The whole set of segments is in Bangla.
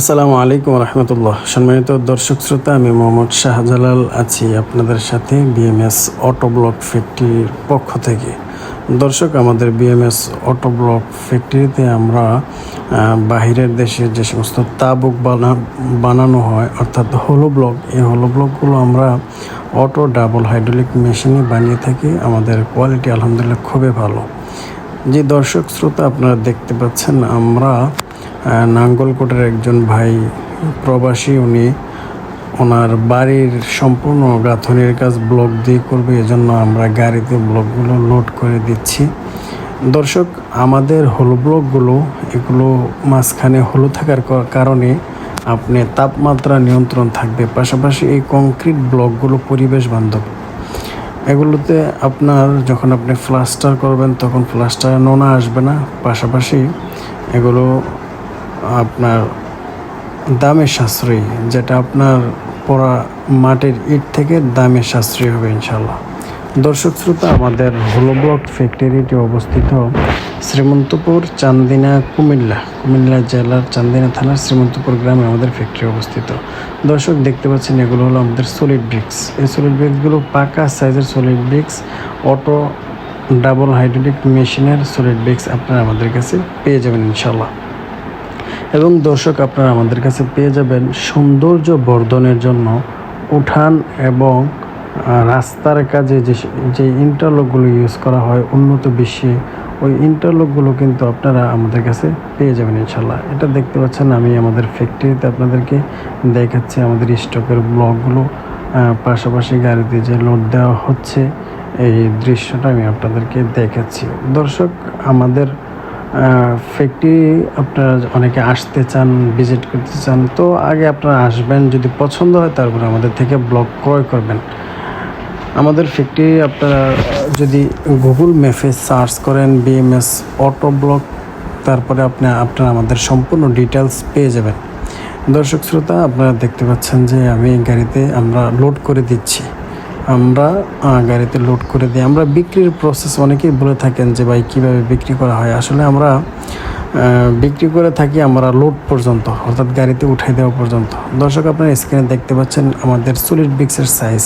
আসসালামু আলাইকুম রহমতুল্লাহ। সম্মানিত দর্শক শ্রোতা, আমি মোহাম্মদ শাহজালাল আছি আপনাদের সাথে বিএমএস অটো ব্লক ফ্যাক্টরির পক্ষ থেকে। দর্শক, আমাদের বিএমএস অটো ব্লক ফ্যাক্টরিতে আমরা বাহিরের দেশে যে সমস্ত তাবুক বানা, বানানো হয়, অর্থাৎ হোলো ব্লক এই হোলো ব্লকগুলো আমরা অটো ডাবল হাইড্রোলিক মেশিনে বানিয়ে থাকি। আমাদের কোয়ালিটি আলহামদুলিল্লাহ খুবই ভালো। যে দর্শক শ্রোতা, আপনারা দেখতে পাচ্ছেন, আমরা নাঙ্গলকোটের একজন ভাই প্রবাসী, উনি ওনার বাড়ির সম্পূর্ণ গাঁথনির কাজ ব্লক দিয়ে করবে, এজন্য আমরা গাড়িতে ব্লকগুলো লোড করে দিচ্ছি। দর্শক, আমাদের হলো ব্লকগুলো, এগুলো মাঝখানে হলো থাকার কারণে আপনি তাপমাত্রা নিয়ন্ত্রণ থাকবে, পাশাপাশি এই কংক্রিট ব্লকগুলো পরিবেশ বান্ধব। এগুলোতে আপনার যখন আপনি ফ্লাস্টার করবেন, তখন ফ্লাস্টার নোনা আসবে না, পাশাপাশি এগুলো আপনার দামে সাশ্রয়ী, যেটা আপনার পড়া মাটির ইট থেকে দামে সাশ্রয়ী হবে ইনশাল্লাহ দর্শক শ্রোতা, আমাদের হোলো ব্লক ফ্যাক্টরিটি অবস্থিত শ্রীমন্তপুর চান্দিনা কুমিল্লা কুমিল্লা জেলার চান্দিনা থানার শ্রীমন্তপুর গ্রামে আমাদের ফ্যাক্টরি অবস্থিত। দর্শক, দেখতে পাচ্ছেন এগুলো হলো আমাদের সলিড ব্রিক্স এই সলিড ব্রিক্সগুলো পাকা সাইজের solid bricks auto double hydraulic মেশিনের সলিড ব্রিক্স আপনারা আমাদের কাছে পেয়ে যাবেন ইনশাল্লাহ এবং দর্শক আপনারা আমাদের কাছে পেয়ে যাবেন সৌন্দর্য বর্ধনের জন্য উঠান এবং রাস্তার কাজে যে যে ইন্টারলকগুলো ইউজ করা হয় উন্নত বিশ্বে, ওই ইন্টারলকগুলো কিন্তু আপনারা আমাদের কাছে পেয়ে যাবেন ইনশাল্লাহ এটা দেখতে পাচ্ছেন আমি আমাদের ফ্যাক্টরিতে আপনাদেরকে দেখাচ্ছি আমাদের স্টকের ব্লকগুলো পাশাপাশি গাড়িতে যে লোড দেওয়া হচ্ছে, এই দৃশ্যটা আমি আপনাদেরকে দেখাচ্ছি। দর্শক, আমাদের ফ্যাক্টরি আপনারা অনেকে আসতে চান ভিজিট করতে চান, তো আগে আপনারা আসবেন, যদি পছন্দ হয় তারপরে আমাদের থেকে ব্লগ ক্রয় করবেন। আমাদের ফ্যাক্টরি আপনারা যদি গুগল ম্যাপে সার্চ করেন বিএমএস অটো ব্লক তারপরে আপনি, আপনারা আমাদের সম্পূর্ণ ডিটেলস পেয়ে যাবেন। দর্শক শ্রোতা, আপনারা দেখতে পাচ্ছেন যে আমি গাড়িতে আমরা লোড করে দিচ্ছি। আমরা গাড়িতে লোড করে দিই। আমরা বিক্রির প্রসেস অনেকেই বলে থাকেন যে, ভাই, কীভাবে বিক্রি করা হয়? আসলে আমরা বিক্রি করে থাকি আমরা লোড পর্যন্ত, অর্থাৎ গাড়িতে উঠাই দেওয়া পর্যন্ত। দর্শক, আপনার স্ক্রিনে দেখতে পাচ্ছেন আমাদের সলিড বিক্সের সাইজ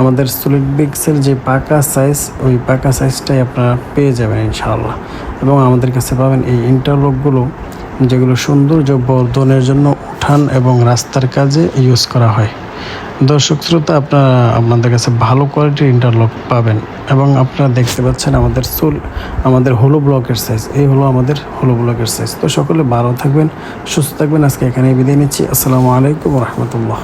আমাদের সলিড বিক্সের যে পাকা সাইজ ওই পাকা সাইজটাই আপনারা পেয়ে যাবেন ইনশাআল্লাহ। এবং আমাদের কাছে পাবেন এই ইন্টারলকগুলো যেগুলো সৌন্দর্য বর্ধনের জন্য উঠান এবং রাস্তার কাজে ইউজ করা হয়। দর্শক শ্রোতা, আপনারা আপনাদের কাছে ভালো কোয়ালিটির ইন্টারলক পাবেন এবং আপনারা দেখতে পাচ্ছেন আমাদের চুল, আমাদের হলো ব্লকের সাইজ এই হলো আমাদের হলো ব্লকের সাইজ তো সকলে ভালো থাকবেন, সুস্থ থাকবেন। আজকে এখানে বিদায় নিচ্ছি। আসসালামু আলাইকুম রহমতুল্লাহ।